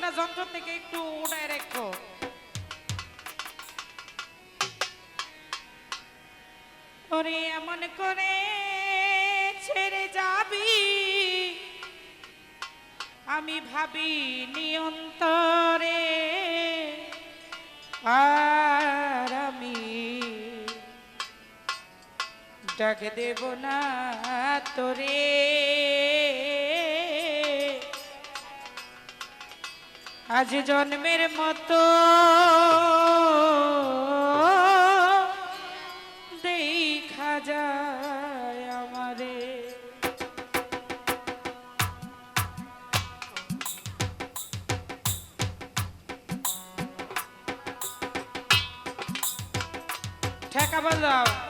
ফোনটা যন্ত্র থেকে একটু উঠায় রেখো ওরে এমন করে ছেড়ে যাবি? আমি ভাবি নিয়ন্তরে আর আমি ডাক দেব না তোরে। আজ জন্মের মতো দেখা যায় আমারে। ঠেকা বাজাও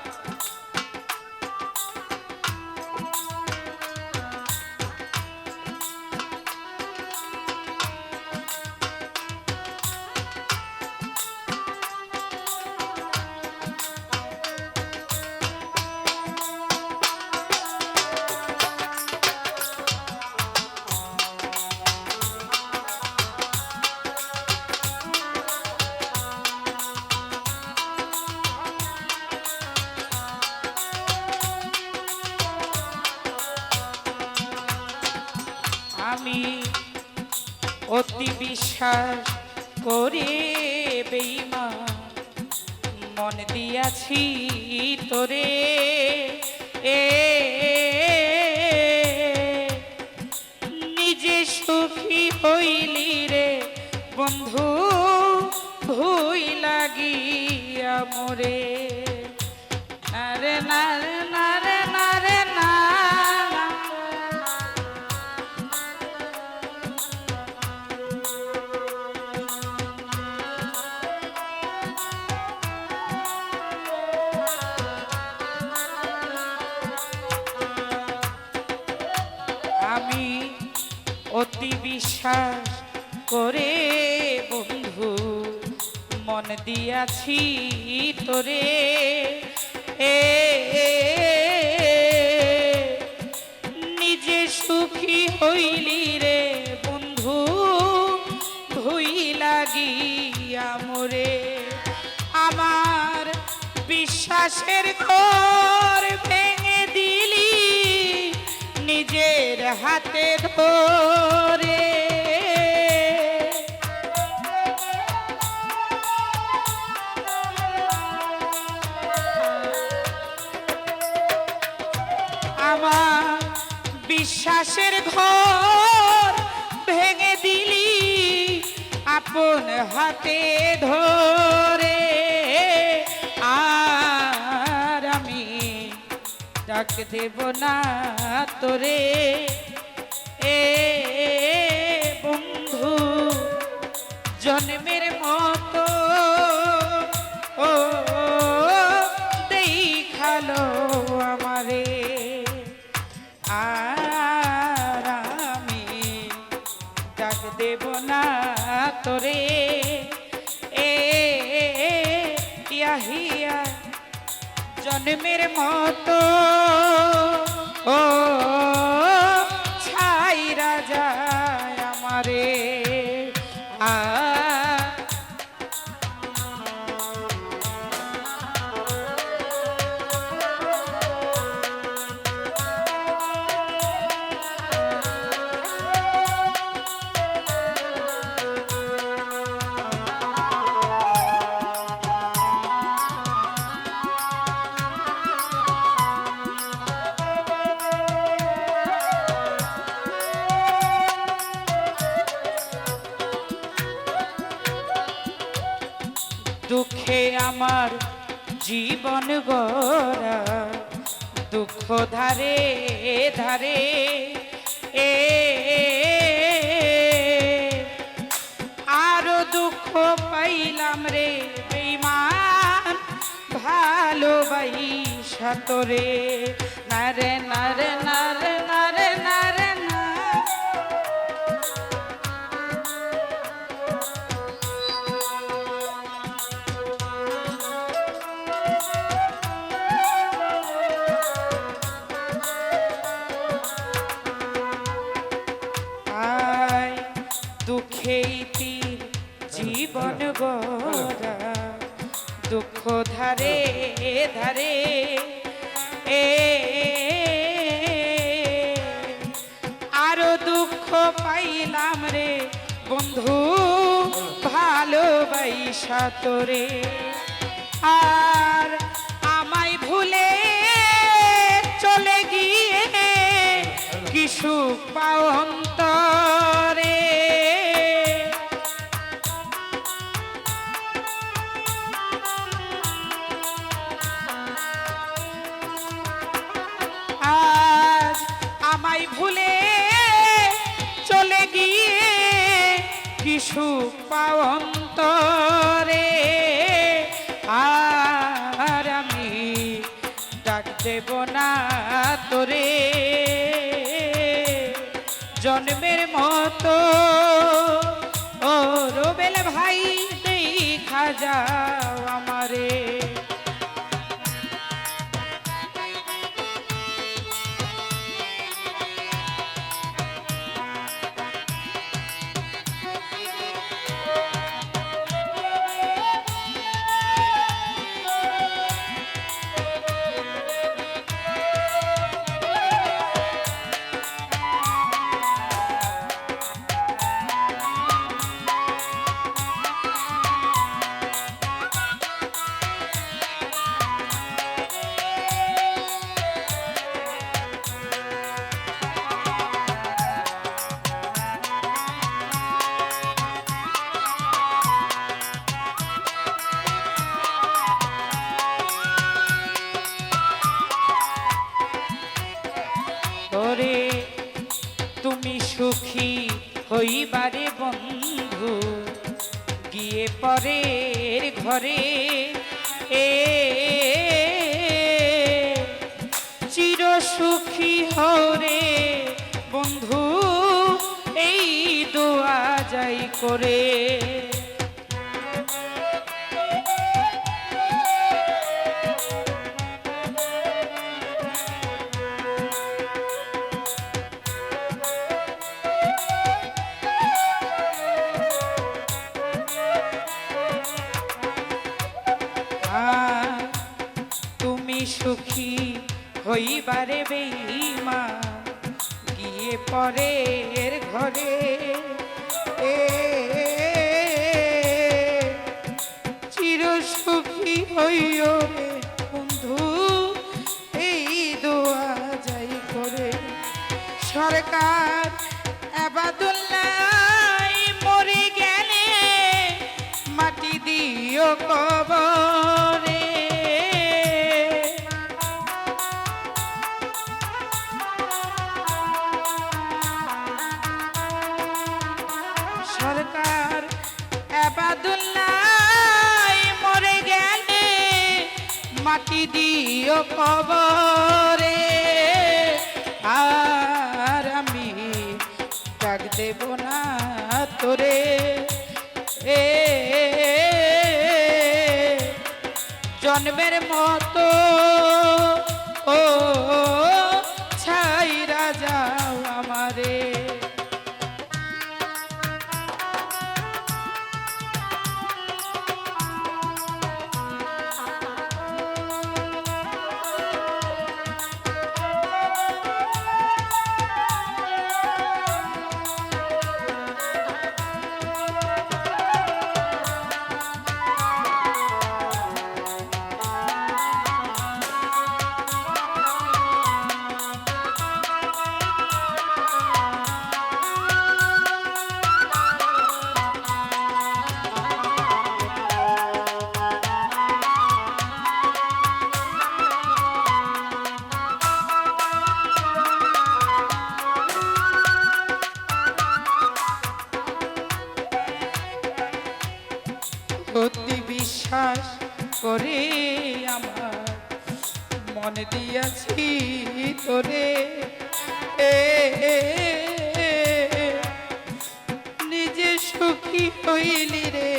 বিশ্বাস করে বেইমা মন দিয়াছি তোরে। এ নিজে সুখী হইলি রে বন্ধু, ভুই লাগিয়া মোরে। আমি অতি বিশ্বাস করে, বন্ধু, মন দিয়াছি তোরে। এ নিজে সুখী হইলি রে, বন্ধু ভুই লাগিয়া মোরে। আমার বিশ্বাসের ঘর হাতে ধরে আমার বিশ্বাসের ঘর ভেঙে দিলি আপন হাতে ধরে। ডাক দেব না তোরে। এ, বন্ধু, জন্মের মতো, ও, দেখাল আমারে। আর আমি ডাক দেব না তোরে। জন্মের মতো। ও আমার জীবন গড়া, দুঃখ ধারে ধারে এ, আরও দুঃখ পাইলাম রে বেইমান ভালোবাইসা তোরে। নারে নারে নারে নারে নারে দুঃখ ধারে ধারে, এ, আরও দুঃখ পাইলাম রে বন্ধু ভালোবাসা তোরে। আর আমায় ভুলে চলে গিয়ে কিছু সুখ কিছু পাওন্তরে আর আমি ডাক দেব না তোরে। জন্মের মতো ও রোবেল ভাই, দেখা যাও হইবারে বন্ধু গিয়ে পরের ঘরে এ চির সুখী হরে বন্ধু এই দোয়া যাই করে। হইবারে বেইমা গিয়ে পরের ঘরে। এ চির সুখী হইও বন্ধু, এই দোয়া যাই করে। সরকার আবাদুল্লাহ মরে গেলে মাটি দিও কবরে। কবরে আর আমি ডাক দেব না তোরে। এ জন্মের মতো মন দিয়াছি তোরে এ, নিজে সুখী হইলি রে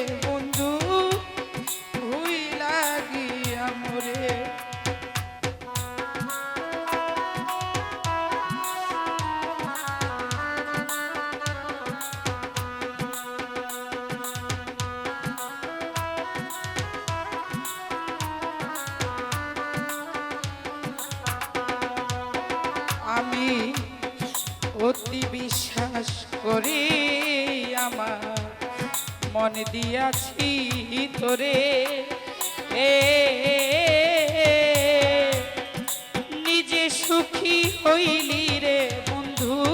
জীবন দিয়াছি তোরে। এ, নিজে সুখী হইলি রে বন্ধু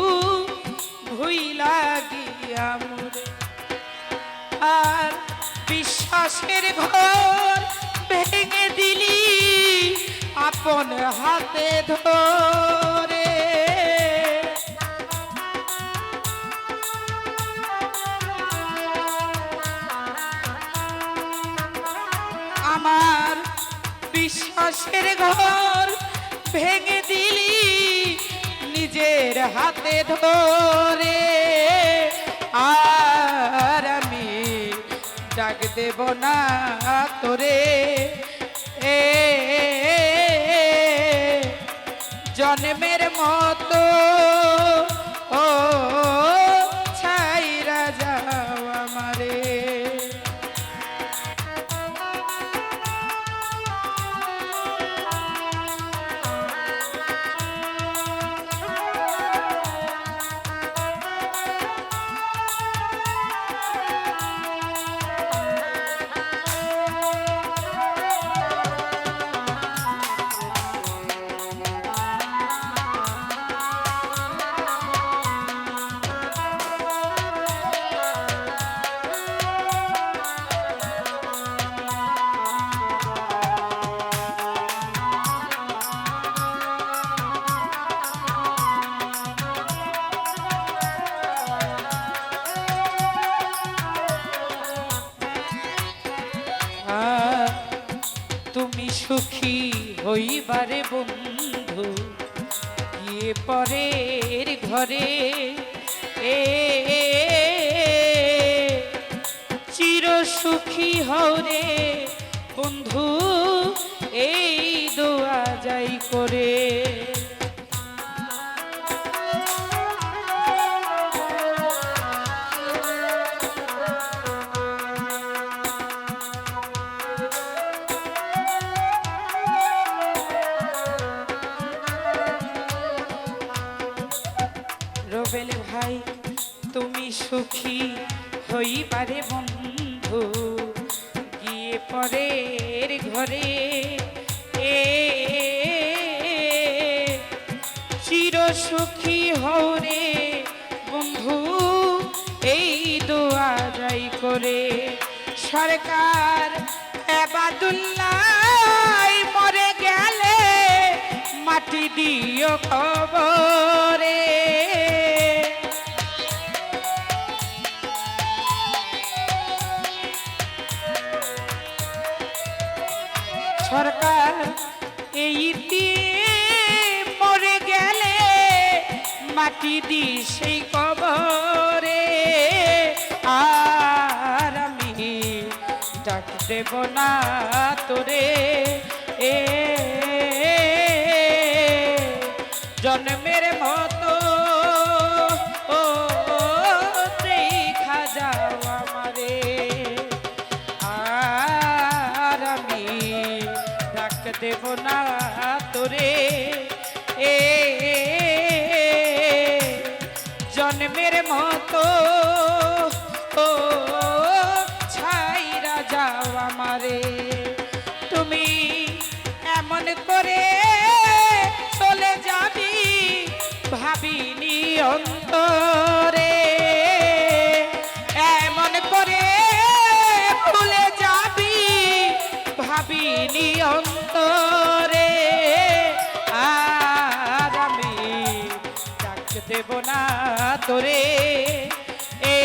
ভুই লাগিয়া মোরে। আর বিশ্বাসের ঘর ভেঙে দিলি, আপন হাতে ধরে। আমার বিশ্বাসের ঘর ভেঙে দিলি নিজের হাতে ধরে। আর আমি ডাক দেব না তোরে। এ, জন্মের মতো সুখী হইবারে বন্ধু, গিয়ে পরের ঘরে এ চির সুখী হরে বন্ধু, এই দোয়া যাই করে। সুখী হইবারে বন্ধু, গিয়ে পরের ঘরে এ চির সুখী হরে বন্ধু, এই দোয়া যাই করে। সরকার এবাদুল্লাহ মরে গেলে মাটি দিও খবরে সরকার এই মরে গেলে মাটি দি সেই কবরে। আর আমি ডাক দেব না তোরে ভাবিনি অন্তরে। এমন করে ভুলে যাবি, ভাবিনি অন্তরে। আর আমি ডাক দেব না তোরে। এ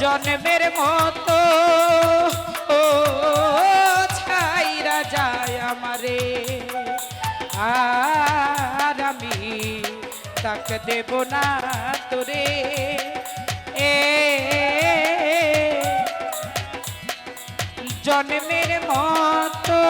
জন্মের মতো ও ছাইরা যায় আমারে। আমি তাক দেব না তোরে এ জন্মের মতো